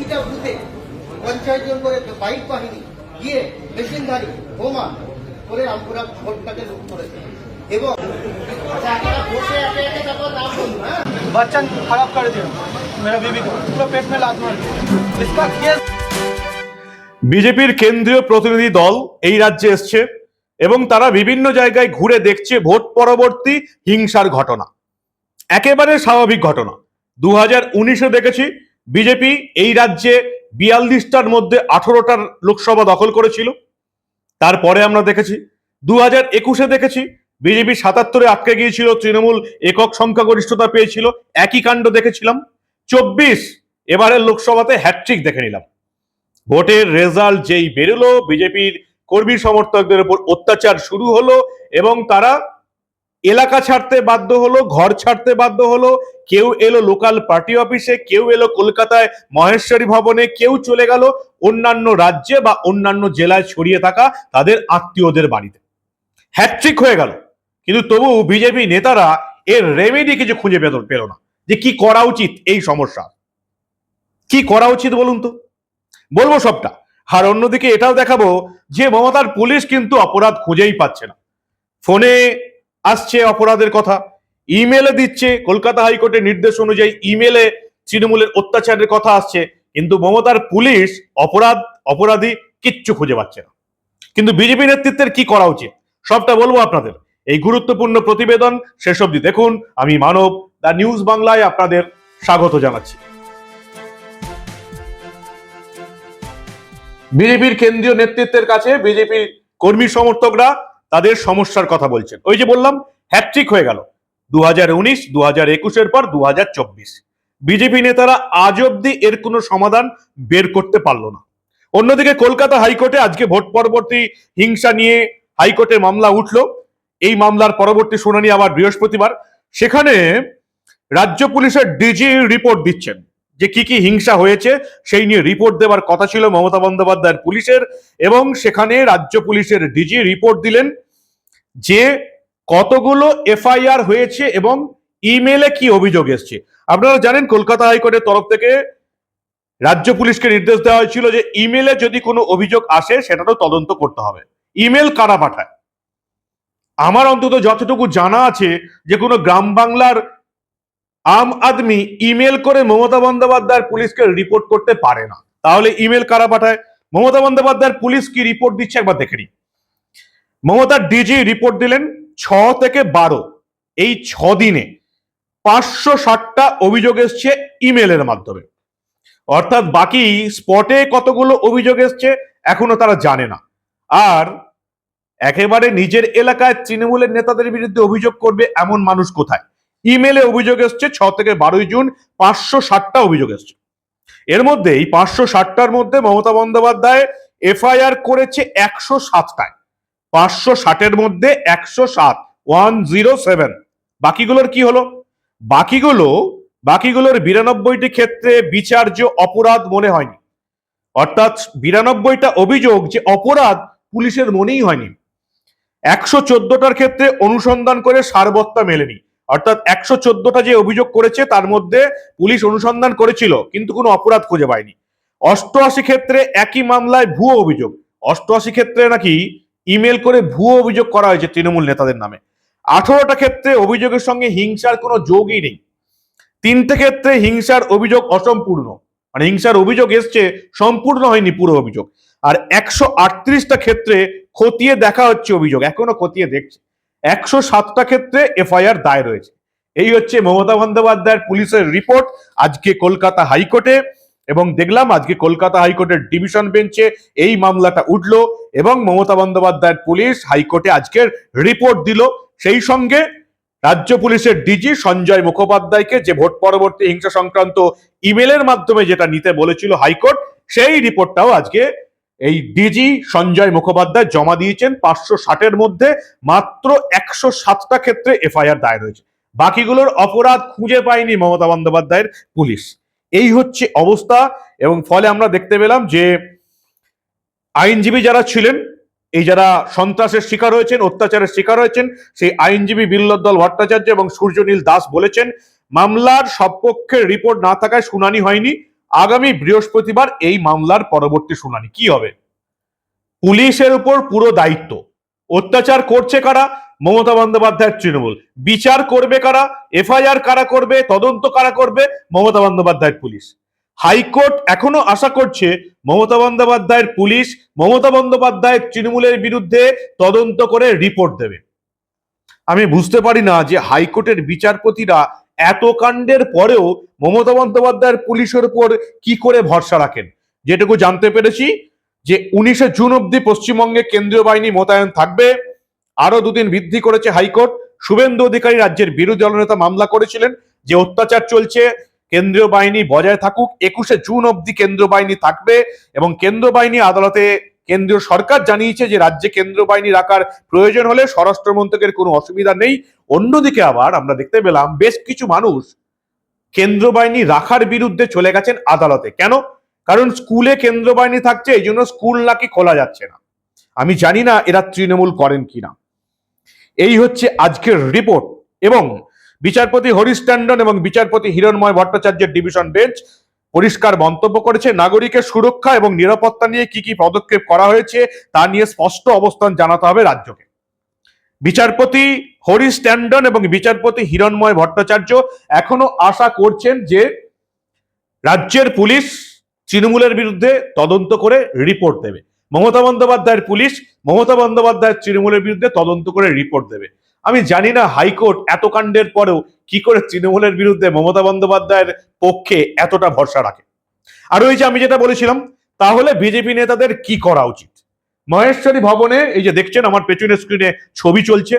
প্রতিটা বুথে পঞ্চায়েত জন করে বাইক বাহিনী গিয়ে মেশিনধারী বোমা করে রামপুরা ভোটটাকে লুট করেছে এবং আচ্ছা আপনারা বসে একে একে তারপর নাম বলুন হ্যাঁ बच्चा खराब कर दिया मेरा बीबी को पूरा पेट में लात मार दिया इसका केस বিজেপির কেন্দ্রীয় প্রতিনিধি দল এই রাজ্যে এসছে এবং তারা বিভিন্ন জায়গায় ঘুরে দেখছে ভোট পরবর্তী হিংসার ঘটনা একেবারে স্বাভাবিক ঘটনা দু হাজার উনিশে দেখেছি বিজেপি এই রাজ্যে বিয়াল্লিশটার মধ্যে আঠারোটার লোকসভা দখল করেছিল। তারপরে আমরা দেখেছি দু হাজার একুশে দেখেছি, বিজেপি সাতাত্তরে আটকে গিয়েছিল, তৃণমূল একক সংখ্যাগরিষ্ঠতা পেয়েছিল, একই কাণ্ড দেখেছিলাম। চব্বিশ, এবারের লোকসভাতে হ্যাট্রিক দেখে নিলাম। ভোটের রেজাল্ট যেই বেরোলো, বিজেপির কর্মী সমর্থকদের উপর অত্যাচার শুরু হলো এবং তারা এলাকা ছাড়তে বাধ্য হলো, ঘর ছাড়তে বাধ্য হলো, কেউ এলো লোকাল পার্টি অফিসে কেউ এলো কলকাতায় মহেশ্বরী ভবনে, কেউ চলে গেল অন্যান্য রাজ্যে বা অন্যান্য জেলায় ছড়িয়ে থাকা তাদের আত্মীয়দের বাড়িতে। হ্যাট্রিক হয়ে গেল। কিন্তু তবু বিজেপি নেতারা এর রেমেডি কিছু খুঁজে পেল পেল না যে কি করা উচিত এই সমস্যা। কি করা উচিত বলুন তো? বলব সবটা। আর অন্যদিকে এটাও দেখাবো যে মমতার পুলিশ কিন্তু অপরাধ খুঁজেই পাচ্ছে না। ফোনে আসছে অপরাধের কথা। ইমেলে দিচ্ছে, কলকাতা হাইকোর্টের নির্দেশ অনুযায়ী ইমেলে তৃণমূলের অত্যাচারের কথা আসছে, কিন্তু মমতার পুলিশ অপরাধ, অপরাধী কিচ্ছু খুঁজে পাচ্ছে না। কিন্তু বিজেপি নেতৃত্বের কি করা উচিত? সবটা বলব আপনাদের। এই গুরুত্বপূর্ণ প্রতিবেদন শেষ অবধি দেখুন। আমি মানব দ্য নিউজ বাংলায় আপনাদের স্বাগত জানাচ্ছি। বিজেপির কেন্দ্রীয় নেতৃত্বের কাছে বিজেপির কর্মী সমর্থকরা তাদের সমস্যার কথা বলছেন। ওই যে বললাম হ্যাট্রিক হয়ে গেল। দু হাজার উনিশ একুশের পর দু চব্বিশ। বিজেপি নেতারা আজ অব্দি এর কোনো সমাধান বের করতে পারল না। অন্যদিকে কলকাতা হাইকোর্টে আজকে ভোট পরবর্তী হিংসা নিয়ে হাইকোর্টে মামলা উঠল। এই মামলার পরবর্তী শুনানি আবার বৃহস্পতিবার। সেখানে রাজ্য পুলিশের ডিজি রিপোর্ট দিচ্ছেন। যে কি কি হিংসা হয়েছে সেই নিয়ে রিপোর্ট দেওয়ার কথা ছিল মমতা বন্দ্যোপাধ্যায়ের পুলিশের এবং সেখানে রাজ্য পুলিশের ডিজি রিপোর্ট দিলেন যে কতগুলো এফআইআর হয়েছে এবং ইমেলে কি অভিযোগ এসছে। আপনারা জানেন কলকাতা হাইকোর্টের তরফ থেকে রাজ্য পুলিশকে নির্দেশ দেওয়া হয়েছিল যে ইমেলে যদি কোনো অভিযোগ আসে সেটারও তদন্ত করতে হবে। ইমেল কারা পাঠায়? আমার অন্তত যতটুকু জানা আছে যে কোনো গ্রাম বাংলার আম আদমি ইমেল করে মমতা বন্দ্যোপাধ্যায়ের পুলিশকে রিপোর্ট করতে পারে না। তাহলে ইমেল কারা পাঠায়? মমতা বন্দ্যোপাধ্যায়ের পুলিশ কি রিপোর্ট দিচ্ছে একবার দেখে নি মমতার ডিজি রিপোর্ট দিলেন ছ থেকে বারো। এই ছ দিনে পাঁচশো ষাটটা অভিযোগ এসছে ইমেলের মাধ্যমে। অর্থাৎ বাকি স্পটে কতগুলো অভিযোগ এসছে এখনও তারা জানে না। আর একেবারে নিজের এলাকায় তৃণমূলের নেতাদের বিরুদ্ধে অভিযোগ করবে এমন মানুষ কোথায়? ইমেলে অভিযোগ এসছে, ছ থেকে বারোই জুন পাঁচশো ষাটটা অভিযোগ এসছে। এর মধ্যে এই পাঁচশো ষাটটার মধ্যে মমতা বন্দ্যোপাধ্যায় এফআইআর করেছে একশো সাতটায়। পাঁচশো ষাটের মধ্যে একশো সাত, ওয়ান জিরো সেভেন। বাকিগুলোর কি হলো? বাকিগুলো, বাকিগুলোর বিরানব্বইটি ক্ষেত্রে বিচার্য অপরাধ মনে হয়নি। অর্থাৎ বিরানব্বইটা অভিযোগ যে অপরাধ পুলিশের মনেই হয়নি। একশো চোদ্দটার ক্ষেত্রে অনুসন্ধান করে সারবত্তা মেলেনি। অর্থাৎ একশো চোদ্দটা যে অভিযোগ করেছে, তার মধ্যে পুলিশ অনুসন্ধান করেছিল, কিন্তু কোনো অপরাধ খুঁজে পায়নি। অষ্টআশি ক্ষেত্রে একই মামলায় ভুয়ো অভিযোগ। অষ্টআশি ক্ষেত্রে নাকি ইমেল করে ভুয়ো অভিযোগ করা হয়েছে তৃণমূল নেতাদের নামে। আঠারোটা ক্ষেত্রে অভিযোগের সঙ্গে হিংসার কোনো যোগই নেই। তিনটে ক্ষেত্রে হিংসার অভিযোগ অসম্পূর্ণ। মানে হিংসার অভিযোগ এসছে, সম্পূর্ণ হয়নি পুরো অভিযোগ। আর একশো আটত্রিশটা ক্ষেত্রে খতিয়ে দেখা হচ্ছে অভিযোগ। এখনও খতিয়ে দেখছে। একশো সাতটা ক্ষেত্রে এফআইআর দায় রয়েছে এই হচ্ছে মমতা বন্দ্যোপাধ্যায়ের পুলিশের রিপোর্ট। আজকে কলকাতা হাইকোর্টে এবং দেখলাম আজকে কলকাতা হাইকোর্টের ডিভিশন বেঞ্চে এই মামলাটা উঠল এবং মমতা বন্দ্যোপাধ্যায়ের পুলিশ হাইকোর্টে আজকের রিপোর্ট দিল। সেই সঙ্গে রাজ্য পুলিশের ডিজি সঞ্জয় মুখোপাধ্যায়কে যে ভোট পরবর্তী হিংসা সংক্রান্ত ইমেলের মাধ্যমে যেটা নিতে বলেছিল হাইকোর্ট, সেই রিপোর্টটাও আজকে এই ডিজি সঞ্জয় মুখোপাধ্যায় জমা দিয়েছেন পাঁচশো ষাটের মধ্যে, মাত্র একশো সাতটা ক্ষেত্রে এফআইআর দায়ের হয়েছে। বাকিগুলোর অপরাধ খুঁজে পায়নি মমতা বন্দ্যোপাধ্যায়ের পুলিশ। এই হচ্ছে অবস্থা এবং ফলে আমরা দেখতে পেলাম যে আইনজীবী যারা ছিলেন, এই যারা সন্ত্রাসের শিকার হয়েছেন, অত্যাচারের শিকার হয়েছেন, সেই আইনজীবী বিল্লোদ্দল ভট্টাচার্য এবং সূর্যনীল দাস বলেছেন, মামলার সপক্ষে রিপোর্ট না থাকায় শুনানি হয়নি। আগামী বৃহস্পতিবার এই মামলার পরবর্তী শুনানি। কি হবে? পুলিশের উপর পুরো দায়িত্ব। অত্যাচার করছে কারা? মমতা বন্দ্যোপাধ্যায়ের তৃণমূল। বিচার করবে কারা? এফআইআর কারা করবে? তদন্ত কারা করবে? মমতা বন্দ্যোপাধ্যায়ের পুলিশ। হাইকোর্ট এখনও আশা করছে মমতা বন্দ্যোপাধ্যায়ের পুলিশ মমতা বন্দ্যোপাধ্যায়ের তৃণমূলের বিরুদ্ধে তদন্ত করে রিপোর্ট দেবে। আমি বুঝতে পারি না যে হাইকোর্টের বিচারপতিরা এত কাণ্ডের পরেও মমতা বন্দ্যোপাধ্যায়ের পুলিশের উপর কি করে ভরসা রাখেন? যেটুকু জানতে পেরেছি যে উনিশে জুন অব্দি পশ্চিমবঙ্গে কেন্দ্রীয় বাহিনী মোতায়েন থাকবে। আরও দুদিন বৃদ্ধি করেছে হাইকোর্ট। শুভেন্দু অধিকারী রাজ্যের বিরোধী দলনেতা মামলা করেছিলেন। যে অত্যাচার চলছে, কেন্দ্রীয় বাহিনী বজায় থাকুক। একুশে জুন অব্দি কেন্দ্রীয় বাহিনী থাকবে এবং কেন্দ্রীয় বাহিনী আদালতে কেন্দ্রীয় সরকার জানিয়েছে যে রাজ্যে কেন্দ্রীয় বাহিনী রাখার প্রয়োজন হলে স্বরাষ্ট্র মন্ত্রকের কোনো অসুবিধা নেই। অন্যদিকে আবার আমরা দেখতে পেলাম বেশ কিছু মানুষ কেন্দ্র বাহিনী রাখার বিরুদ্ধে চলে গেছেন আদালতে। কেন? কারণ স্কুলে কেন্দ্র বাহিনী থাকছে, এই জন্য স্কুল নাকি খোলা যাচ্ছে না। আমি জানি না এরা তৃণমূল করেন কিনা। এই হচ্ছে আজকের রিপোর্ট এবং বিচারপতি হরিশ ট্যান্ডন এবং বিচারপতি হিরণময় ভট্টাচার্যের ডিভিশন বেঞ্চ পরিষ্কার মন্তব্য করেছে, নাগরিকের সুরক্ষা এবং নিরাপত্তা নিয়ে কি কি পদক্ষেপ করা হয়েছে তা নিয়ে স্পষ্ট অবস্থান জানাতে হবে রাজ্যকে। বিচারপতি হরিশ ট্যান্ডন এবং বিচারপতি হিরণময় ভট্টাচার্য এখনও আশা করছেন যে রাজ্যের পুলিশ তৃণমূলের বিরুদ্ধে তদন্ত করে রিপোর্ট দেবে। মমতা বন্দ্যোপাধ্যায়ের পুলিশ মমতা বন্দ্যোপাধ্যায়ের তৃণমূলের বিরুদ্ধে তদন্ত করে রিপোর্ট দেবে। আমি জানি না হাইকোর্ট এত কাণ্ডের পরেও কি করে তৃণমূলের বিরুদ্ধে মমতা বন্দ্যোপাধ্যায়ের পক্ষে এতটা ভরসা রাখে। আর ওই যে আমি যেটা বলেছিলাম, তাহলে বিজেপি নেতাদের কি করা উচিত? মহেশ্বরী ভবনে, এই যে দেখছেন আমার পেছনের স্ক্রিনে ছবি চলছে,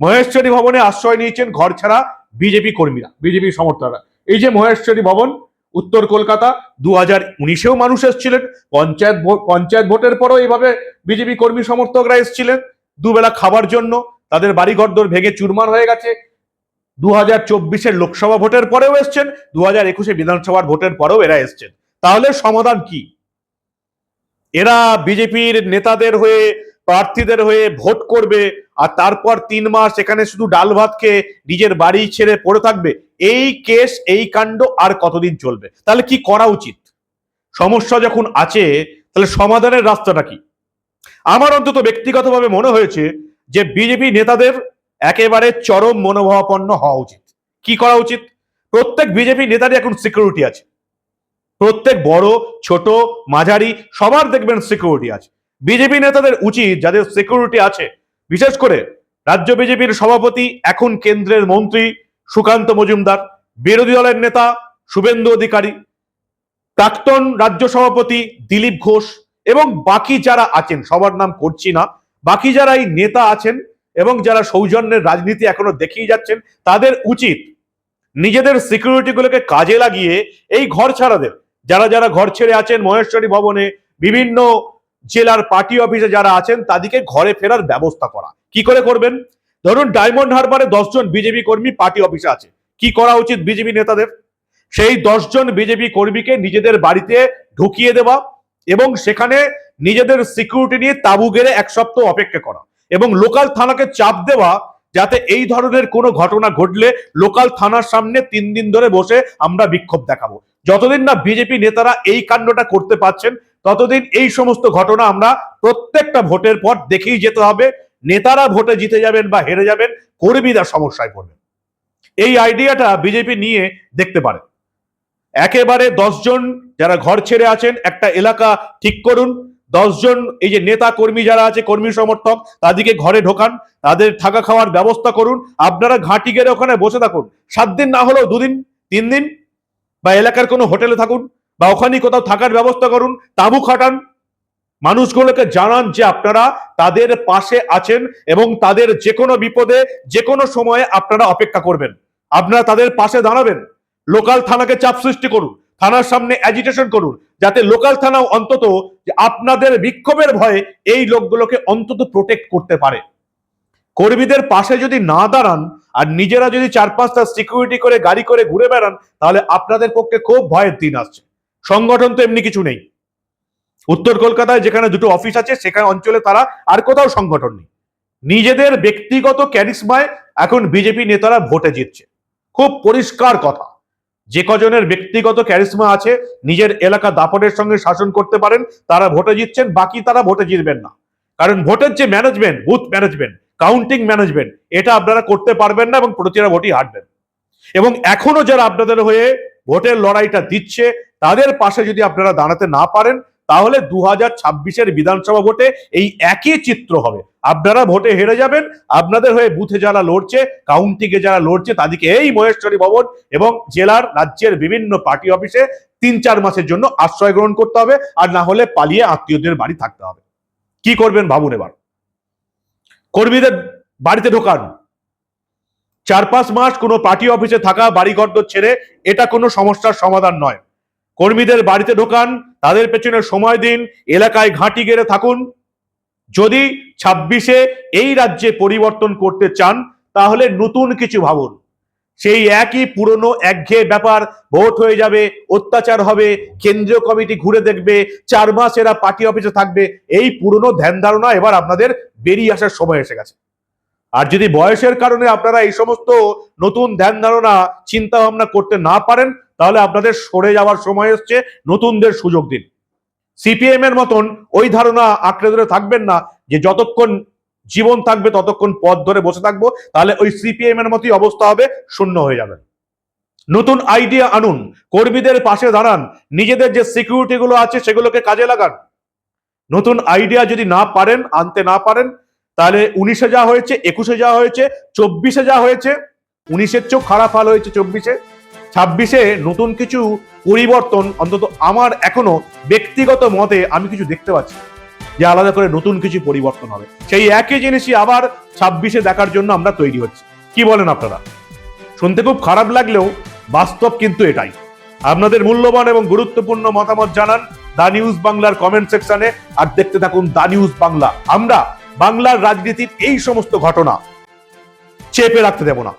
মহেশ্বরী ভবনে আশ্রয় নিয়েছেন ঘর ছাড়া বিজেপি কর্মীরা, বিজেপি সমর্থকরা। এই যে মহেশ্বরী ভবন, উত্তর কলকাতা, দু হাজার উনিশেও মানুষ এসছিলেন, পঞ্চায়েত পঞ্চায়েত ভোটের পরও এইভাবে বিজেপি কর্মী সমর্থকরা এসেছিলেন, দুবেলা খাবার জন্য, তাদের বাড়ি ঘরদোর ভেঙে চুরমার হয়ে গেছে। দু হাজার চব্বিশের লোকসভা ভোটের পরেও এসছেন, দু হাজার একুশে বিধানসভার ভোটের পরেও এরা এসছেন। তাহলে সমাধান কি? এরা বিজেপির নেতাদের হয়ে, প্রার্থীদের হয়ে ভোট করবে, আর তারপর তিন মাস এখানে শুধু ডাল ভাত খেয়ে নিজের বাড়ি ছেড়ে পড়ে থাকবে। এই কেস, এই কাণ্ড আর কতদিন চলবে? তাহলে কি করা উচিত? সমস্যা যখন আছে, তাহলে সমাধানের রাস্তাটা কি? আমার অন্তত ব্যক্তিগতভাবে মনে হয়েছে যে বিজেপি নেতাদের একেবারে চরম মনোভাবাপন্ন হওয়া উচিত। কি করা উচিত? প্রত্যেক বিজেপি নেতারই এখন সিকিউরিটি আছে। প্রত্যেক বড়, ছোট, মাঝারি, সবার দেখবেন সিকিউরিটি আছে। বিজেপি নেতাদের উচিত যাদের সিকিউরিটি আছে, বিশেষ করে রাজ্য বিজেপির সভাপতি, এখন কেন্দ্রের মন্ত্রী সুকান্ত মজুমদার, বিরোধী দলের নেতা শুভেন্দু অধিকারী, প্রাক্তন রাজ্য সভাপতি দিলীপ ঘোষ এবং বাকি যারা আছেন, সবার নাম করছি না, বাকি যারা এই নেতা আছেন এবং যারা সৌজন্যের রাজনীতি এখনও দেখিয়ে যাচ্ছেন, তাদের উচিত নিজেদের সিকিউরিটি গুলোকে কাজে লাগিয়ে এই ঘর ছাড়াদের যারা যারা ঘর ছেড়ে আছেন মহেশ্বরী ভবনে, বিভিন্ন জেলার পার্টি অফিসে যারা আছেন, তাদেরকে ঘরে ফেরার ব্যবস্থা করা। কি করে করবেন? ধরুন ডায়মন্ড হারবারে দশজন বিজেপি কর্মী পার্টি অফিসে আছে। কি করা উচিত বিজেপি নেতাদের? সেই দশজন বিজেপি কর্মীকে নিজেদের বাড়িতে ঢুকিয়ে দেওয়া এবং সেখানে নিজেদের সিকিউরিটি নিয়ে তাবু গেড়ে এক সপ্তাহ অপেক্ষা করা এবং লোকাল থানাকে চাপ দেওয়া যাতে এই ধরনের কোনো ঘটনা ঘটলে লোকাল থানার সামনে তিন দিন ধরে বসে আমরা বিক্ষোভ দেখাবো। যতদিন না বিজেপি নেতারা এই কাণ্ডটা করতে পারছেন, ততদিন এই সমস্ত ঘটনা আমরা প্রত্যেকটা ভোটের পর দেখেই যেতে হবে, নেতারা ভোটে জিতে যাবেন বা হেরে যাবেন, কর্মীরা সমস্যায় পড়বেন। এই আইডিয়াটা বিজেপি নিয়ে দেখতে পারে। একেবারে দশজন যারা ঘর ছেড়ে আছেন, একটা এলাকা ঠিক করুন, দশজন এই যে নেতা কর্মী যারা আছে, কর্মী সমর্থক, তাদেরকে ঘরে ঢোকান, তাদের থাকা খাওয়ার ব্যবস্থা করুন, আপনারা ঘাঁটি গেড়ে ওখানে বসে থাকুন। সাত দিন না হলেও দুদিন, তিন দিন বা এলাকার কোনো হোটেলে থাকুন বা ওখানে কোথাও থাকার ব্যবস্থা করুন, তাঁবু খাটান। মানুষগুলোকে জানান যে আপনারা তাদের পাশে আছেন এবং তাদের যে কোনো বিপদে যে কোনো সময়ে আপনারা অপেক্ষা করবেন। আপনারা তাদের পাশে দাঁড়াবেন। লোকাল থানাকে চাপ সৃষ্টি করুন, থানার সামনে অ্যাজিটেশন করুন, যাতে লোকাল থানাও অন্তত আপনাদের বিক্ষোভের ভয়ে এই লোকগুলোকে অন্তত প্রোটেক্ট করতে পারে। কর্মীদের পাশে যদি না দাঁড়ান আর নিজেরা যদি চার পাঁচটা সিকিউরিটি করে, গাড়ি করে ঘুরে বেড়ান, তাহলে আপনাদের পক্ষে খুব ভয়ের দিন আসছে। সংগঠন তো এমনি কিছু নেই। উত্তর কলকাতায় যেখানে দুটো অফিস আছে, সেখানে অঞ্চলে তারা আর কোথাও সংগঠন নেই। নিজেদের ব্যক্তিগত ক্যারিসমায় এখন বিজেপি নেতারা ভোটে জিতছে। খুব পরিষ্কার কথা। যে কজনের ব্যক্তিগত ক্যারিসমা আছে, নিজের এলাকা দাপটের সঙ্গে শাসন করতে পারেন, তারা ভোটে জিতছেন, বাকি তারা ভোটে জিতবেন না। কারণ ভোটের যে management booth management counting management এটা আপনারা করতে পারবেন না এবং প্রতিটা ভোটই হারবেন। এবং এখনও যারা আপনাদের হয়ে ভোটের লড়াইটা দিচ্ছে, তাদের পাশে যদি আপনারা দাঁড়াতে না পারেন, তাহলে দু হাজার ছাব্বিশের বিধানসভা ভোটে এই একই চিত্র হবে। আপনারা ভোটে হেরে যাবেন, আপনাদের হয়ে বুথে যারা লড়ছে কাউন্টিকে যারা লড়ছে, তাদেরকে এই মহেশ্বরী ভবন এবং জেলার রাজ্যের বিভিন্ন পার্টি অফিসে তিন চার মাসের জন্য আশ্রয় গ্রহণ করতে হবে, আর না হলে পালিয়ে আত্মীয়দের বাড়ি থাকতে হবে। কি করবেন ভাবুন এবার। কর্মীদের বাড়িতে ঢোকান। চার পাঁচ মাস কোনো পার্টি অফিসে থাকা বাড়িঘর ছেড়ে এটা কোনো সমস্যার সমাধান নয়। কর্মীদের বাড়িতে ঢোকান, তাদের পেছনে সময় দিন, এলাকায় ঘাঁটি গেড়ে থাকুন। যদি ছাব্বিশে এই রাজ্যে পরিবর্তন করতে চান, তাহলে নতুন কিছু ভাবুন। সেই একই পুরনো একঘেয়ে ব্যাপার ভোট হয়ে যাবে, অত্যাচার হবে, কেন্দ্রীয় কমিটি ঘুরে দেখবে, চার মাস এরা পার্টি অফিসে থাকবে, এই পুরনো ধ্যান ধারণা এবার আপনাদের বেরিয়ে আসার সময় এসে গেছে। আর যদি বয়সের কারণে আপনারা এই সমস্ত নতুন ধ্যান ধারণা, চিন্তা ভাবনা করতে না পারেন, তাহলে আপনাদের সরে যাওয়ার সময় এসছে নতুনদের সুযোগ দিন। সিপিএম এর মতন ওই ধারণা আঁকড়ে ধরে থাকবেন না যে যতক্ষণ জীবন থাকবে ততক্ষণ পথ ধরে বসে থাকব, তাহলে ওই সিপিএম এর মতোই অবস্থা হবে, শূন্য হয়ে যাবে নতুন আইডিয়া আনুন, কর্মীদের পাশে দাঁড়ান, নিজেদের যে সিকিউরিটি গুলো আছে সেগুলোকে কাজে লাগান নতুন আইডিয়া যদি না পারেন, আনতে না পারেন, তাহলে উনিশে যা হয়েছে, একুশে যা হয়েছে, চব্বিশে যা হয়েছে, উনিশের চেয়েও খারাপ হাল হয়েছে চব্বিশে, ছাব্বিশে নতুন কিছু পরিবর্তন, অন্তত আমার এখনও ব্যক্তিগত মতে আমি কিছু দেখতে পাচ্ছি। যে আলাদা করে নতুন কিছু পরিবর্তন হবে। সেই একই জিনিসই আবার ছাব্বিশে দেখার জন্য আমরা তৈরি হচ্ছি। কি বলেন আপনারা? শুনতে খুব খারাপ লাগলেও বাস্তব কিন্তু এটাই। আপনাদের মূল্যবান এবং গুরুত্বপূর্ণ মতামত জানান দা নিউজ বাংলার কমেন্ট সেকশনে আর দেখতে থাকুন দা নিউজ বাংলা। আমরা বাংলার রাজনীতির এই সমস্ত ঘটনা চেপে রাখতে দেব না।